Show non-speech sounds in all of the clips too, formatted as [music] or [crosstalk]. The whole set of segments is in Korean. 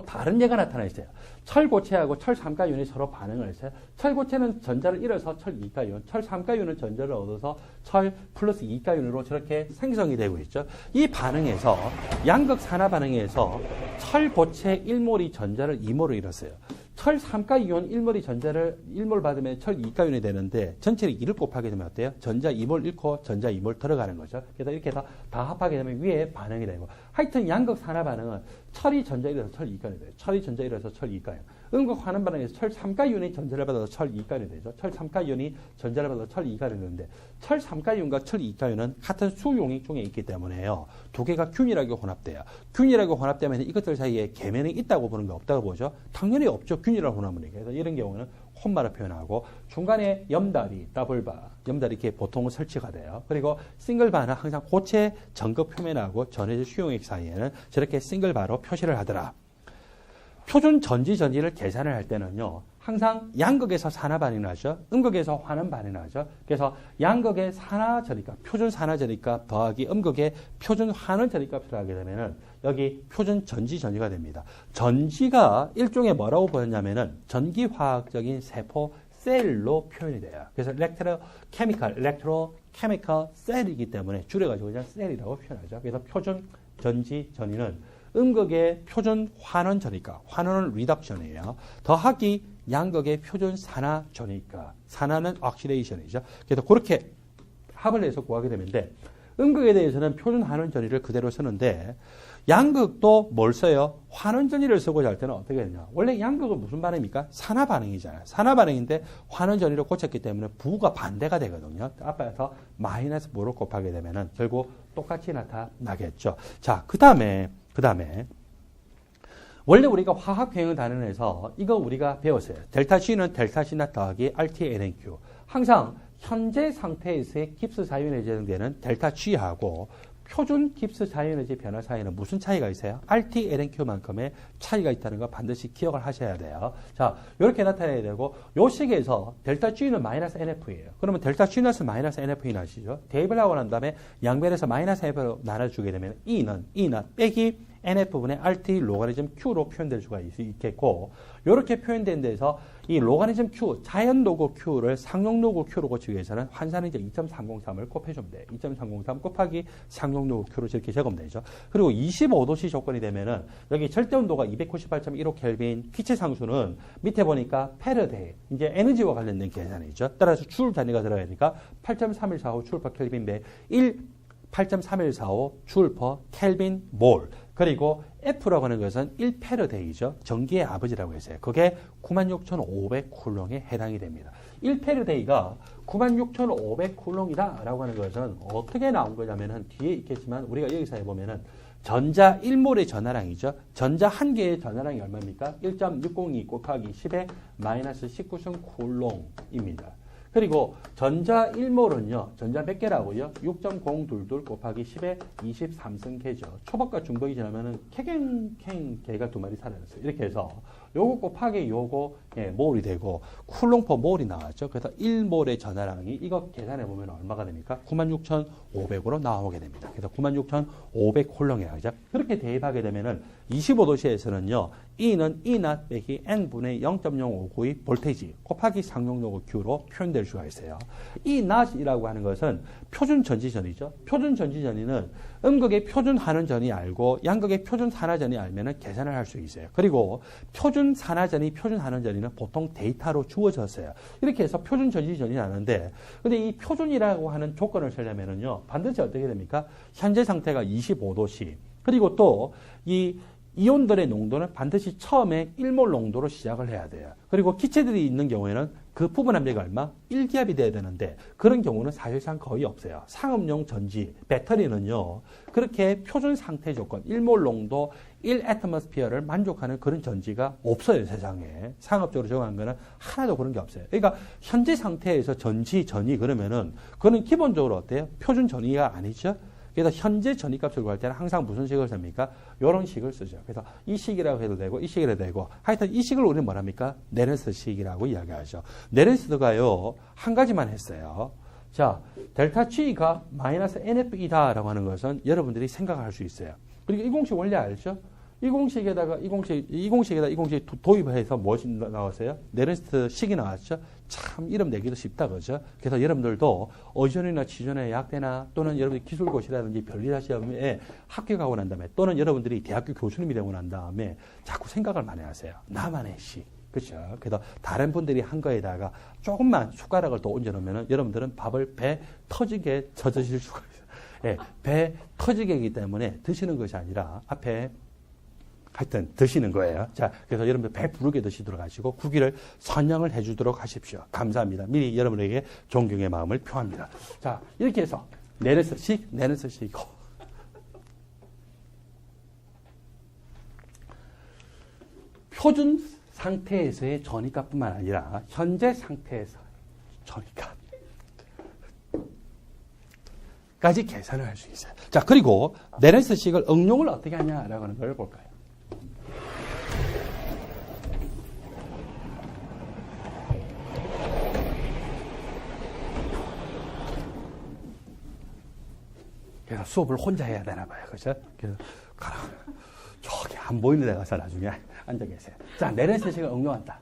또 다른 예가 나타나 있어요. 철고체하고 철삼가윤이 서로 반응을 했어요. 철고체는 전자를 잃어서 철이가윤, 철삼가윤은 전자를 얻어서 철 플러스 이가윤으로 저렇게 생성이 되고 있죠. 이 반응에서 양극 산화 반응에서 철고체 1몰이 전자를 2몰을 잃었어요. 철 3가 이온 1몰이 전자를 1몰 받으면 철 2가 이온이 되는데 전체를 2를 곱하게 되면 어때요? 전자 2몰 잃고 전자 2몰 들어가는 거죠. 그래서 이렇게 해서 다 합하게 되면 위에 반응이 되고 하여튼 양극 산화 반응은 철이 전자 1에서 철 2가이 돼요. 철이 전자 1에서 철 2가요. 환원 반응에서 철 3가 이온이 전자를 받아서 철 2가이 되죠. 철 3가 이온이 전자를 받아서 철 2가이 되는데 철 3가 이온과 철 2가 이온은 같은 수용액 중에 있기 때문에요. 두 개가 균일하게 혼합돼요. 균일하게 혼합되면 이것들 사이에 계면이 있다고 보는 게 없다고 보죠. 당연히 없죠. 균일한 혼합물이. 그래서 이런 경우는 혼마를 표현하고 중간에 염다리, 더블바, 염다리 이렇게 보통 설치가 돼요. 그리고 싱글바는 항상 고체 전극 표면하고 전해질 수용액 사이에는 저렇게 싱글바로 표시를 하더라. 표준 전지 전지를 계산을 할 때는요. 항상 양극에서 산화 반응이 나죠. 음극에서 환원 반응이 나죠. 그래서 양극의 산화 전이값, 표준 산화 전이값 더하기 음극의 표준 환원 전이값을 하게 되면은 여기 표준 전지 전이가 됩니다. 전지가 일종의 뭐라고 보였냐면은 전기화학적인 세포 셀로 표현이 돼요. 그래서 일렉트로 케미컬, 일렉트로 케미컬 셀이기 때문에 줄여가지고 그냥 셀이라고 표현하죠. 그래서 표준 전지 전이는 음극의 표준 환원 전이니까 환원은 리덕션이에요. 더하기 양극의 표준 산화 전이니까 산화는 억시레이션이죠. 그래서 그렇게 합을 내서 구하게 되는데 음극에 대해서는 표준 환원 전이를 그대로 쓰는데 양극도 뭘 써요? 환원 전이를 쓰고자 할 때는 어떻게 되냐? 원래 양극은 무슨 반응입니까? 산화 반응이잖아요. 산화 반응인데 환원 전이를 고쳤기 때문에 부가 반대가 되거든요. 앞에서 마이너스 부를 곱하게 되면은 결국 똑같이 나타나겠죠. 자, 그 다음에 그 다음에 원래 우리가 화학평형 단원에서 이거 우리가 배웠어요. 델타 C는 델타 C 나 더하기 RTNQ. 항상 현재 상태에서의 깁스 사이온에 제정되는 델타 G하고 표준 깁스 자연에너지 변화 사이에는 무슨 차이가 있어요? RT, LNQ만큼의 차이가 있다는 거 반드시 기억을 하셔야 돼요. 자, 이렇게 나타내야 되고, 요 식에서 델타 G는 마이너스 NF예요. 그러면 델타 G는 마이너스 NF이 나시죠? 대입을 하고 난 다음에 양변에서 마이너스 NF로 나눠주게 되면 E는 E나 빼기 NF분의 RT 로가리즘 Q로 표현될 수가 있겠고, 이렇게 표현된 데서 이 로가리즘 Q, 자연 로고 Q를 상용 로고 Q로 고치기 위해서는 환산은 이제 2.303을 곱해주면 돼. 2.303 곱하기 상용 로고 Q로 저렇게 적으면 되죠. 그리고 25도씨 조건이 되면은 여기 절대 온도가 298.15 켈빈, 기체 상수는 밑에 보니까 페르데이, 이제 에너지와 관련된 계산이죠. 따라서 줄 단위가 들어야 되니까 8.3145줄 per 켈빈 배 1, 8.3145줄 per 켈빈 몰. 그리고 F라고 하는 것은 1페르데이죠. 전기의 아버지라고 했어요. 그게 96,500쿨롱에 해당이 됩니다. 1페르데이가 96,500쿨롱이다 라고 하는 것은 어떻게 나온 거냐면은 뒤에 있겠지만 우리가 여기서 해보면은 전자 1몰의 전화량이죠. 전자 한 개의 전화량이 얼마입니까? 1.602 곱하기 10의 마이너스 19승 쿨롱입니다. 그리고 전자 1몰은요. 전자 몇 개라고요? 6.022 곱하기 10의 23승계죠. 초박과 중복이 지나면은 캐갱캥 개가 두 마리 살아났어요. 이렇게 해서 요거 곱하기 요거 예, 몰이 되고 쿨롱퍼 몰이 나왔죠. 그래서 1몰의 전화량이 이거 계산해 보면 얼마가 됩니까? 96,500으로 나오게 됩니다. 그래서 96,500 쿨롱이라고 하죠. 그렇게 대입하게 되면은 25도씨에서는요. E는 E 나 빼기 N분의 0.0592 볼테이지 곱하기 상용요구 Q로 표현될 수가 있어요. E not이라고 하는 것은 표준 전지전이죠. 표준 전지전이는 음극의 표준 한원전이 알고 양극의 표준 산화전이 알면은 계산을 할 수 있어요. 그리고 표준 산화전이 표준 한원전이는 보통 데이터로 주어졌어요. 이렇게 해서 표준 전지전이 나는데 근데 이 표준이라고 하는 조건을 쓰려면은요. 반드시 어떻게 됩니까? 현재 상태가 25도씨 그리고 또이 이온들의 농도는 반드시 처음에 1몰 농도로 시작을 해야 돼요. 그리고 기체들이 있는 경우에는 그 부분 함량이 얼마? 1기압이 돼야 되는데 그런 경우는 사실상 거의 없어요. 상업용 전지, 배터리는요. 그렇게 표준 상태 조건, 1몰 농도, 1애트머스피어를 만족하는 그런 전지가 없어요, 세상에. 상업적으로 정한 거는 하나도 그런 게 없어요. 그러니까 현재 상태에서 전지, 전이 그러면은 그거는 기본적으로 어때요? 표준 전이가 아니죠? 그래서 현재 전위값을 구할 때는 항상 무슨 식을 씁니까? 이런 식을 쓰죠. 그래서 이 식이라고 해도 되고 이 식이라고 해도 되고 하여튼 이 식을 우리는 뭐랍니까? 네레스 식이라고 이야기하죠. 네레스드가요 한 가지만 했어요. 자, 델타 G가 마이너스 NF이다라고 하는 것은 여러분들이 생각할 수 있어요. 그리고 이 공식 원래 알죠? 이 공식에다가 이 공식 이 공식에다 이 공식 도- 도입해서 무엇이 나왔어요? 네른스트 식이 나왔죠. 참 이름 내기도 쉽다 그죠? 그래서 여러분들도 어전이나 지전의 약대나 또는 여러분들 기술고시라든지 별리다 시험에 합격하고 난 다음에 또는 여러분들이 대학교 교수님이 되고 난 다음에 자꾸 생각을 많이 하세요. 나만의 시. 그렇죠. 그래서 다른 분들이 한 거에다가 조금만 숟가락을 더 얹어놓으면 여러분들은 밥을 배 터지게 젖으실 수가 있어요. 예, 배 터지게이기 때문에 드시는 것이 아니라 앞에 하여튼 드시는 거예요. 자, 그래서 여러분들 배 부르게 드시도록 하시고 구기를 선양을 해주도록 하십시오. 감사합니다. 미리 여러분에게 존경의 마음을 표합니다. 자, 이렇게 해서 내려서씩 내려서씩이고 [laughs] 표준 상태에서의 전이값뿐만 아니라 현재 상태에서 전이값 까지 계산을 할 수 있어요. 자, 그리고 내렌스식을 응용을 어떻게 하냐라고 하는 걸 볼까요? 수업을 혼자 해야 되나 봐요. 그죠? 그래서 가라. 저기 안 보이는 데 가서 나중에 앉아 계세요. 자, 내렌스식을 응용한다.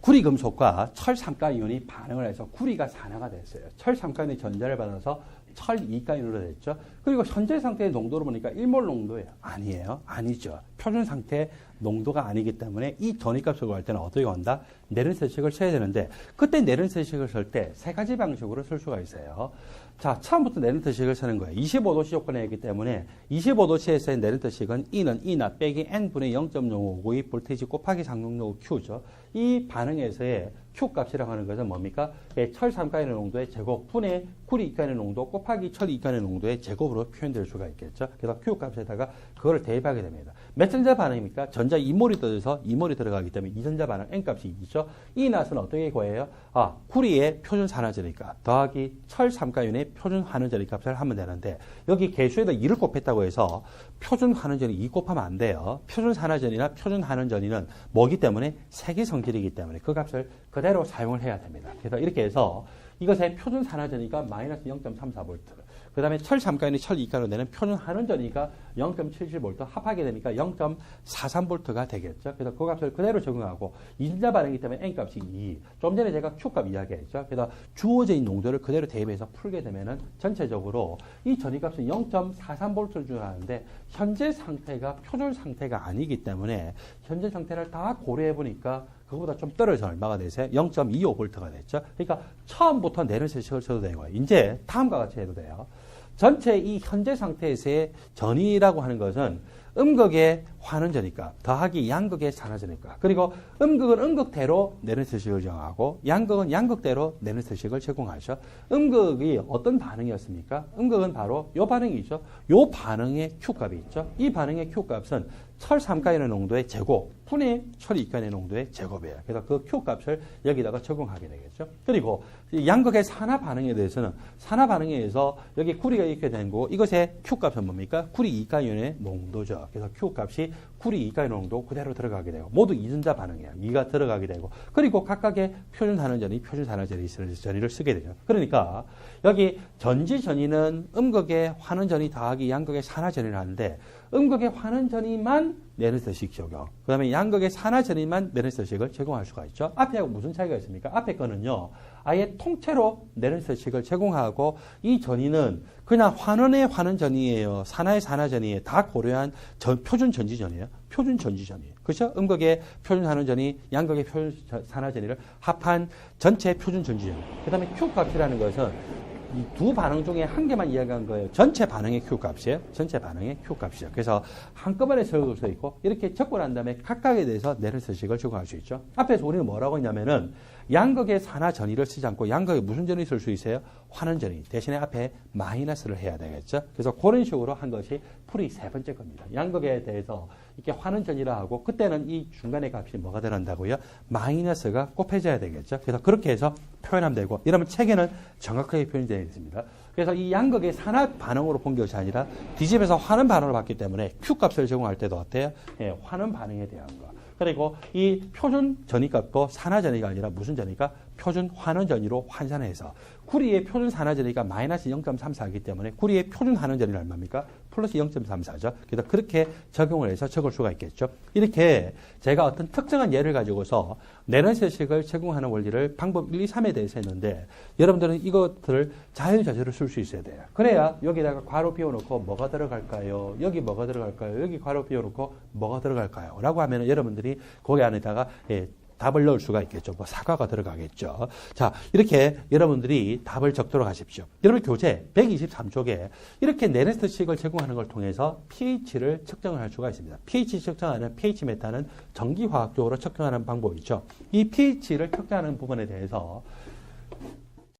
구리 금속과 철 삼가이온이 반응을 해서 구리가 산화가 됐어요. 철 삼가이온이 전자를 받아서 철 이가이온으로 됐죠. 그리고 현재 상태의 농도로 보니까 1몰 농도예요. 아니에요. 아니죠. 표준 상태 농도가 아니기 때문에 이 전위값을 구할 때는 어떻게 한다? 내른 세식을 써야 되는데 그때 내른 세식을 쓸 때 세 가지 방식으로 쓸 수가 있어요. 자, 처음부터 내른트식을 쓰는 거예요. 25도씨 조건에 있기 때문에 25도씨에서의 내른트식은 E는 E나 빼기 N분의 0.0592 볼테이지 곱하기 상용로 Q죠. 이 반응에서의 Q 값이라고 하는 것은 뭡니까? 예, 철 3가의 농도의 제곱 분의 구리 2가의 농도 곱하기 철 2가의 농도의 제곱으로 표현될 수가 있겠죠. 그래서 Q 값에다가 그거를 대입하게 됩니다. 몇 전자 반응입니까? 전자 2몰이 떠서 2몰이 들어가기 때문에 2전자 반응 N 값이 있죠. 이 낫은 어떻게 구해요? 아, 구리의 표준 산화제니까 더하기 철 3가윤의 표준 환원제리 값을 하면 되는데 여기 개수에다 2를 곱했다고 해서 표준 환원전이 2 곱하면 안 돼요. 표준 산화전이나 표준 환원전이는 뭐기 때문에 색의 성질이기 때문에 그 값을 그대로 사용을 해야 됩니다. 그래서 이렇게 해서 이것의 표준 산화전이니까 마이너스 0.34V. 그 다음에 철 3가인이 철 2가로 내는 표준 환원전이니까 0.77V 합하게 되니까 0.43V가 되겠죠. 그래서 그 값을 그대로 적용하고 이전자 반응이기 때문에 N 값이 2. 좀 전에 제가 Q 값 이야기했죠. 그래서 주어진 농도를 그대로 대입해서 풀게 되면은 전체적으로 이 전위값은 0.43V를 주하는데 현재 상태가 표준 상태가 아니기 때문에 현재 상태를 다 고려해 보니까 그거보다 좀 떨어져 얼마가 되세요? 0.25V가 됐죠. 그러니까 처음부터 내는 세식을 써도 되는 거예요. 이제 다음과 같이 해도 돼요. 전체 이 현재 상태에서의 전이라고 하는 것은 음극의 환원전이니까 더하기 양극의 산화전이니까 그리고 음극은 음극대로 내는 서식을 정하고 양극은 양극대로 내는 서식을 제공하죠. 음극이 어떤 반응이었습니까? 음극은 바로 요 반응이죠. 요 반응의 Q값이 있죠. 이 반응의 Q값은 철 3가연의 농도의 제곱 분의 철 2가연의 농도의 제곱이에요. 그래서 그 Q값을 여기다가 적용하게 되겠죠. 그리고 이 양극의 산화 반응에 대해서는 산화 반응에 의해서 여기 구리가 이렇게 된 거고 이것의 Q값은 뭡니까? 구리 2가연의 농도죠. 그래서 Q값이 구리 2가연 농도 그대로 들어가게 되고 모두 이전자 반응이에요. 2가 들어가게 되고 그리고 각각의 표준 산화전이 표준 산화전이 전위를 쓰게 되죠. 그러니까 여기 전지 전위는 음극의 환원전이 더하기 양극의 산화전이를 하는데 음극의 환원 전이만 메르스식 적용. 그 다음에 양극의 산화 전이만 메르스식을 제공할 수가 있죠. 앞에하고 무슨 차이가 있습니까? 앞에 거는요, 아예 통째로 메르스식을 제공하고 이 전이는 그냥 환원의 환원 전이에요. 산화의 산화 전이에요. 다 고려한 전, 표준 전지 전이에요. 표준 전지 전이에요. 그렇죠? 음극의 표준 산화 전이 양극의 표준 산화 전이를 합한 전체 표준 전지 전. 그 다음에 Q 값이라는 것은 이 두 반응 중에 한 개만 이야기한 거예요. 전체 반응의 Q 값이에요. 전체 반응의 Q 값이죠. 그래서 한꺼번에 적을 수 있고 이렇게 적고 난 다음에 각각에 대해서 내를 서식을 적용할 수 있죠. 앞에서 우리는 뭐라고 했냐면은 양극의 산화 전위를 쓰지 않고 양극에 무슨 전위 쓸수 있어요? 환원 전위. 대신에 앞에 마이너스를 해야 되겠죠. 그래서 그런 식으로 한 것이 풀이 세 번째 겁니다. 양극에 대해서 이렇게 환원 전위라 하고 그때는 이 중간의 값이 뭐가 들어간다고요? 마이너스가 곱해져야 되겠죠. 그래서 그렇게 해서 표현하면 되고 이러면 책에는 정확하게 표현이 되어 있습니다. 그래서 이 양극의 산화 반응으로 본 것이 아니라 뒤집에서 환원 반응을 봤기 때문에 Q 값을 제공할 때도 어때요? 예, 환원 반응에 대한 거. 그리고 이 표준 전위값도 산화 전위가 아니라 무슨 전위가 표준 환원 전이로 환산해서 구리의 표준 산화 전이가 마이너스 0.34이기 때문에 구리의 표준 환원 전이 얼마입니까? 플러스 0.34죠. 그래서 그렇게 적용을 해서 적을 수가 있겠죠. 이렇게 제가 어떤 특정한 예를 가지고서 내란세식을 적용하는 원리를 방법 1, 2, 3에 대해서 했는데 여러분들은 이것들을 자유자재로 쓸 수 있어야 돼요. 그래야 여기다가 괄호 비워놓고 뭐가 들어갈까요? 여기 뭐가 들어갈까요? 여기 괄호 비워놓고 뭐가 들어갈까요? 라고 하면 여러분들이 거기 안에다가 예, 답을 넣을 수가 있겠죠. 뭐 사과가 들어가겠죠. 자, 이렇게 여러분들이 답을 적도록 하십시오. 여러분 교재 123쪽에 이렇게 네레스트식을 제공하는 걸 통해서 pH를 측정을 할 수가 있습니다. pH 측정하는 pH 메타는 전기화학적으로 측정하는 방법이죠. 이 pH를 측정하는 부분에 대해서